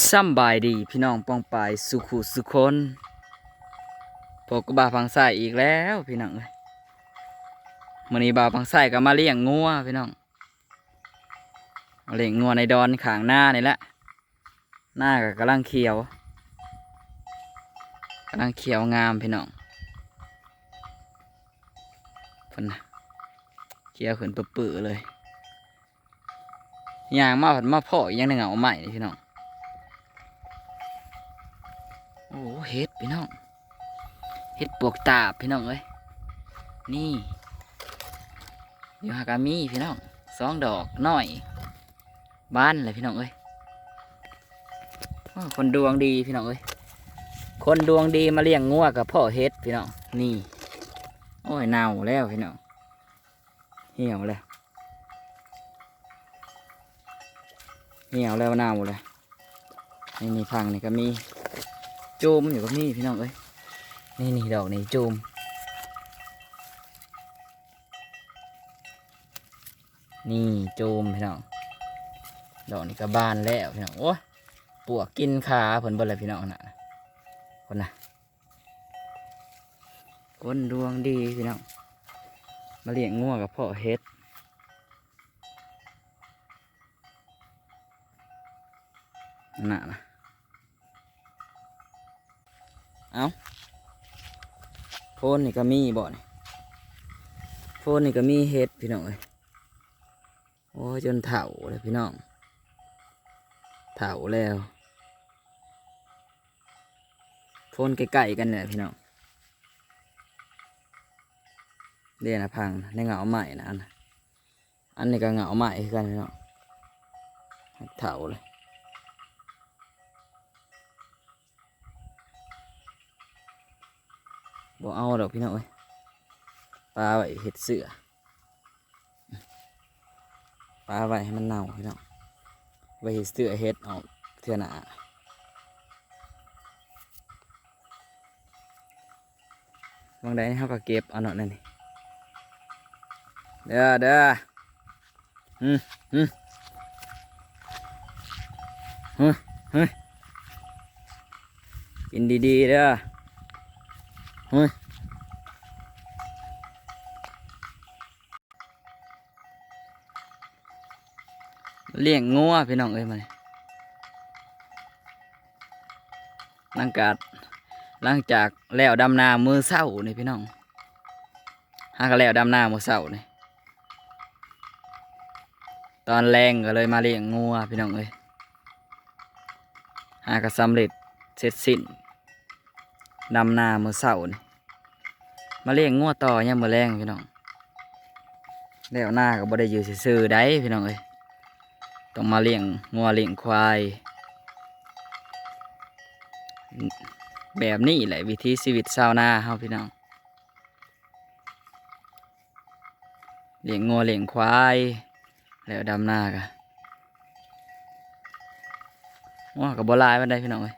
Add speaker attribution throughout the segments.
Speaker 1: สำบายดีพี่น้องป้องปายสุขุสุคนพบกับบาวพังไส้อีกแล้วพี่น้องเอ้ยมื้อนี้บาวพังไส้ก็มาเลี้ยงงัวพี่น้องเลี้ยงงัวในดอนขางหน้านี่แหละหน้าก็กำลังเขียวกำลังเขียวงามพี่น้องพนน่ะเขียวขึ้นปื้อเลยย่างมาผัดมาพ่ออีกอยังหนึ่งเอาใหม่พี่น้อง เห็ดพี่น้อง เห็ดปวกตาพี่น้องเอ้ย นี่อยู่หากามีพี่น้องสองดอกน้อยบ้านเลยพี่น้องเอ้ยคนดวงดีพี่น้องเอ้ย คนดวงดีมาเลี้ยงงัวกับพ่อเฮ็ดพี่น้อง นี่ โอ้ยเน่าแล้วพี่น้อง เหี่ยวแล้ว เหี่ยวแล้วเน่าเลยนี่นี่พังนี่ก็มี จมอยู่กับนี่พี่น้องเอ้ยนี่นี่ดอกนี่จมนี่จมพี่น้องดอกนี่ก็บานแล้วพี่น้องโอ้ปวกกินขาผลบิดเลยพี่น้องนะคนนะคนดวงดีพี่น้องมาเลี้ยงงัวกับพ่อเฮ็ดน่ะนะ เอาโพนนี่ก็มีบ่นี่โพนนี่ก็มีเห็ดพี่น้องเอ้ยโอ้ยจนเถาเลยพี่น้อง เถาแล้วโพนใกล้ๆกันเนี่ยพี่น้องเรียนะพังในเหงาใหม่นะอันอันนี้ก็เหงาใหม่กันพี่น้องเถาเลย บ่เอาดอกพี่น้องเอ้ยปลาไว้เห็ดเสือปลาไว้ให้มันเน่าพี่น้องไว้เห็ดเสือเห็ดออกเทื่อหนาบางใดเขาก็เก็บเอาหน่อยนั่นนี่เด้อเด้ออืมอืมเฮ้ยเฮ้ยกินดีๆเด้อ เฮ้ยเลี้ยงงัวพี่น้องเอ้ยมาหลังจากหลังจากแล้วดำนามือเศร้านี่พี่น้องหากแล้วดำนามือเศร้านี่ตอนแรงก็เลยมาเลี้ยงงัวพี่น้องเอ้ยหากสำเร็จเสร็จสิ้น ดำนาเมื่อเสาร์นี่มาเลี้ยงงัวต่อยังมือแรงพี่น้องแล้วหน้าก็บ่ได้อยู่ซื่อๆได้พี่น้องเอ้ยต้องมาเลี้ยงงัวเลี้ยงควาย แบบนี้แหละวิถีชีวิตชาวนาเฮาพี่น้องเลี้ยงงัวเลี้ยงควาย แล้วดำนากะงัวก็บ่ลายปานใดพี่น้องเอ้ย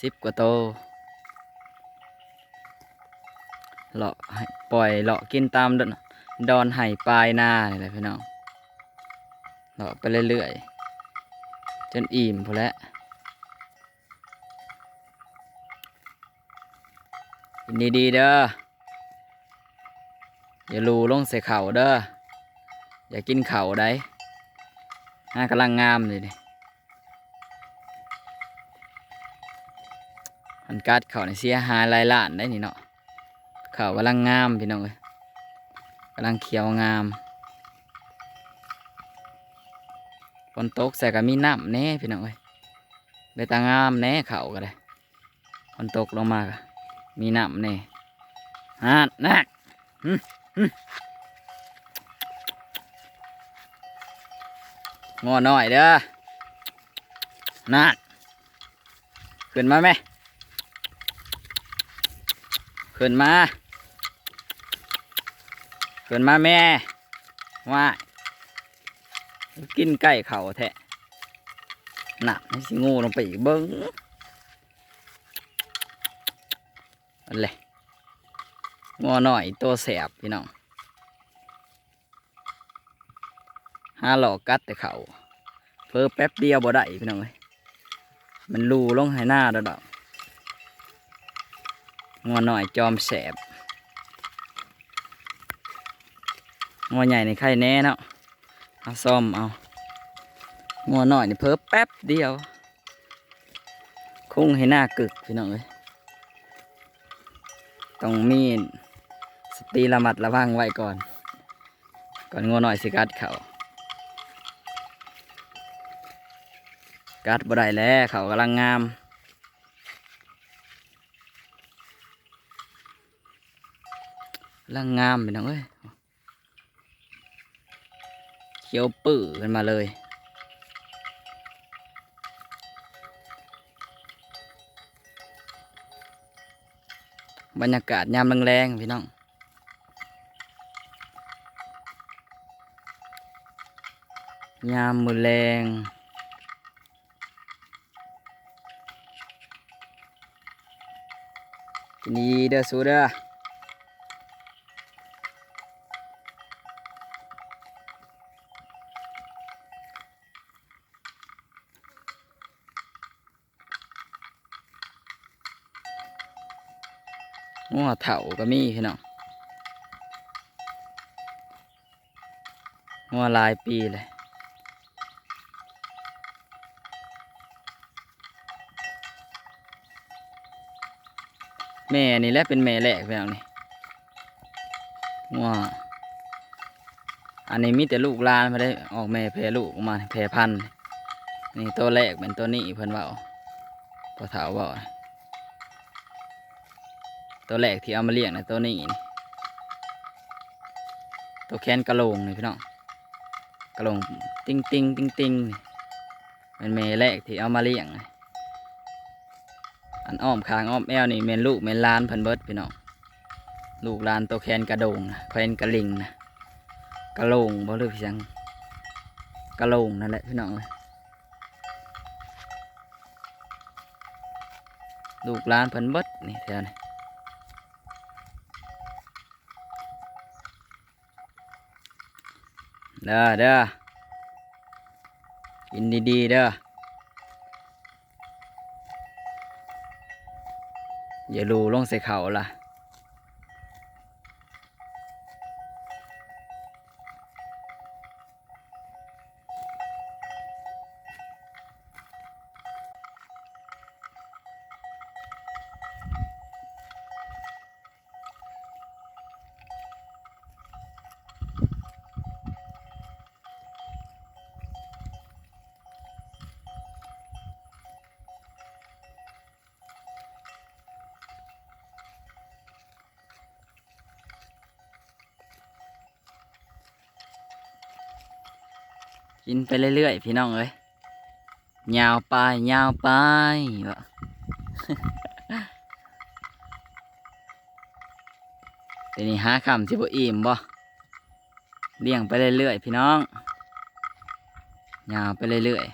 Speaker 1: สิบกว่าโต เลาะปล่อยเลาะกินตามดอนดอนไห่ปลายนานี่แหละพี่น้องเลาะไปเรื่อยๆจนอิ่มพอแล้วกินดีๆเด้ออย่าลูลงใส่เข่าเด้ออย่ากินเข่าได้หน้ากำลังงามเลยนี่มันกัดเข่าในเสียหายลายล้านได้นี่เนาะ เขาวกำลังงามพี่น้องเอ้ยกำลังเขียวงามฝนตกใส่ก็มีน้ำแน่พี่น้องเอ้ยได้ตางามแน่เขาก็ได้ฝนตกลงมาก็มีน้ำแน่ฮะนักหึหึงอหน่อยเด้อนั่นขึ้นมาไหมขึ้นมา เกินมาแม่ว่ากินไก่เขาแทะหนักให้สิงูลงไปอีกเบิ้งอะไรงัวหน่อยตัวแสบพี่น้องห้าหลอกกัดแต่เขาเพิ่แป๊บเดียวบ่ได้พี่น้องเลยมันรูลงให้หน้าดอกดอกงัวหน่อยจอมแสบ งัวใหญ่ในไข่แน่เนาะเอาซ่อมเอางัวหน่อยนี่เพิ่มแป๊บเดียว คุ้งให้หน้ากึกพี่น้องเอ้ยต้องมีสติระมัดระวังไว้ก่อน ก่อนงัวหน่อยสิกัดเขากัดบ่ได้แล้วเขากำลังงามกำลังงามพี่น้องเอ้ย ขียวปื้อขึ้นมาเลย บรรยากาศยามแรงๆพี่น้องยามมือแรงกินดีเด้อสูเด้อ เถาก็มีพี่น้องงัวลายปีเลยแม่นี่แหละเป็นแม่แรกพี่น้องนี่ว้าอันนี้มีแต่ลูกลานมาได้ออกแม่แพร่ลูกออกมาแพร่พันนี่ตัวแรกเป็นตัวนี้เพิ่นเว่าพอเถาว่า ตัวแรกที่เอามาเลี้ยงนะตัวนี้นี่ตัวแขนกระโหลงนี่พี่น้องกระโหลงติ้งติ้งติ้งติ้งนี่เป็นแม่แรกที่เอามาเลี้ยงอันอ้อมคางอ้อมแอวนี่เมนลูกเมนลานพันเบิร์ดพี่น้องลูกลานตัวแคนกระโดงนะแคนกระลิงนะกระโหลงบ่หรือพี่ยังกระโหลงนั่นแหละพี่น้องเลยลูกลานพิ่นเบิร์ดนี่แถวนี้ เด้อเด้อกินดีๆเด้ออย่ารูลงใส่เขาล่ะ กินไปเรื่อยๆพี่น้องเอ้ยยาวไปยาวไปวะเดี๋ยวนี้หาคำสิบ่อิ่มบ่เลี้ยงไปเรื่อยๆพี่น้องยาวไปเรื่อย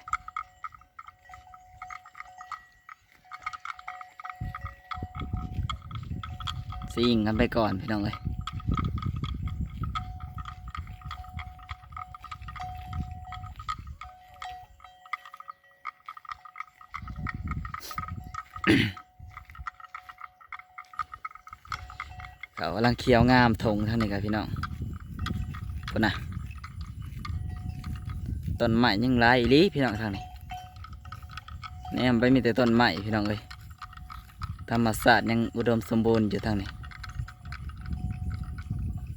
Speaker 1: ๆซิ่งกันไปก่อนพี่น้องเอ้ย เขากำลังเคี้ยวงามทงท่านนี้ครับพี่น้องคนน่ะต้นไม้ยังหลายอีลีพี่น้องทางนี้แนี่ยไปมีแต่ต้นไม้พี่น้องเอ้ยธรรมศาสตร์ยังอุดมสมบูรณ์อยู่ทางนี้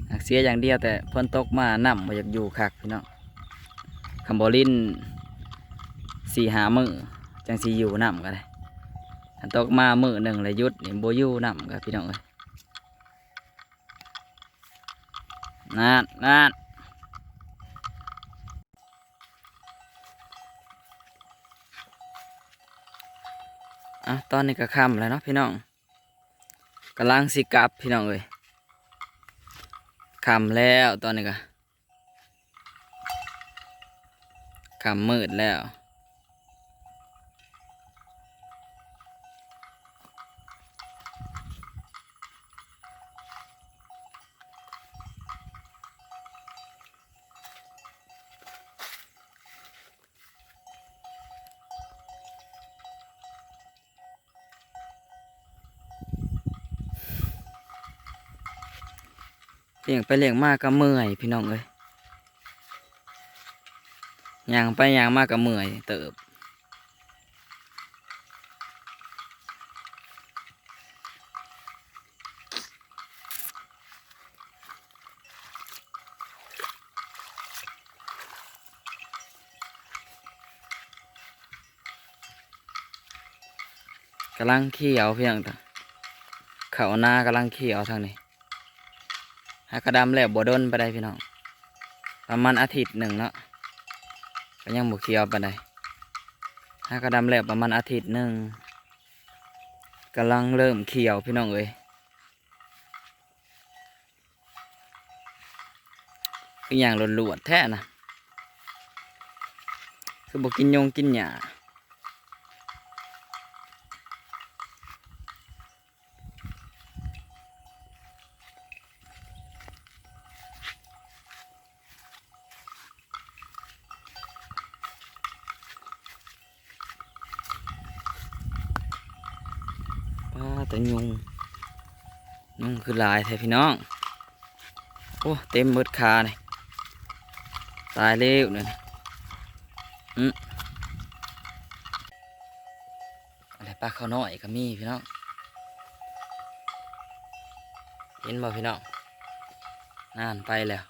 Speaker 1: หากเสียอย่างเดียวแต่ฝนตกมาน้ำมาอยากอยู่คักพี่น้องคัมโบลินสี่หามือจังสีอยู่น้ำก็ได้ถ้า ตกมามือหนึ่งเลยยุดนี่โบยู่น้ำครับพี่น้องเอ้ยนั่นนั่นอะตอนนี้ก็ค่ำแล้วเนาะพี่น้องกำลังสิกลับพี่น้องเอ้ยค่ำแล้วตอนนี้ก็ค่ำมืดแล้ว เลี้ยงไปเลี้ยงมากก็เมื่อยพี่น้องเอ้ยย่างไปย่างมากก็เมื่อยเติบกำลังเขียวเพียงแต่เขาหน้ากำลังเขียวทางนี้ หากระดำแล้วบัวดนไปได้พี่น้องประมาณอาทิตย์หนึ่งเนาะก็ยังบวเขียวไปได้หากระดำแล้วประมาณอาทิตย์หนึ่งกำลังเริ่มเขียวพี่น้องเอ้ยคืออย่างหลวดๆแท้นะคือบอกกินยงกินหญ้า ยุงยุงคือลายแท้พี่น้อง โอ้เต็มเบิดคาเลยตายเร็วเลยอืมอะไรปลาเขาวน้อยก็มีพี่น้องเห็นบ่พี่น้องนานไปแล้ว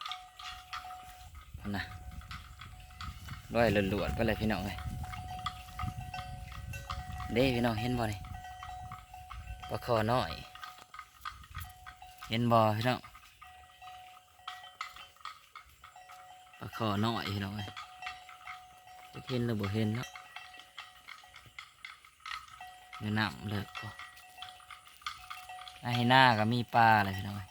Speaker 1: นะร้อยหลวดๆไปเลยพี่น้องเลยเด้พี่น้องเห็นบ่นี่ ปลาคอน้อย เห็นบ่พี่น้องปลาคอน้อยพี่น้องเอ้ยเห็นหรือบ่เห็นเนาะเดี๋ยวน้ำเลิกก็ไอ้หน้าก็มีปลาเลยพี่น้องเอ้ย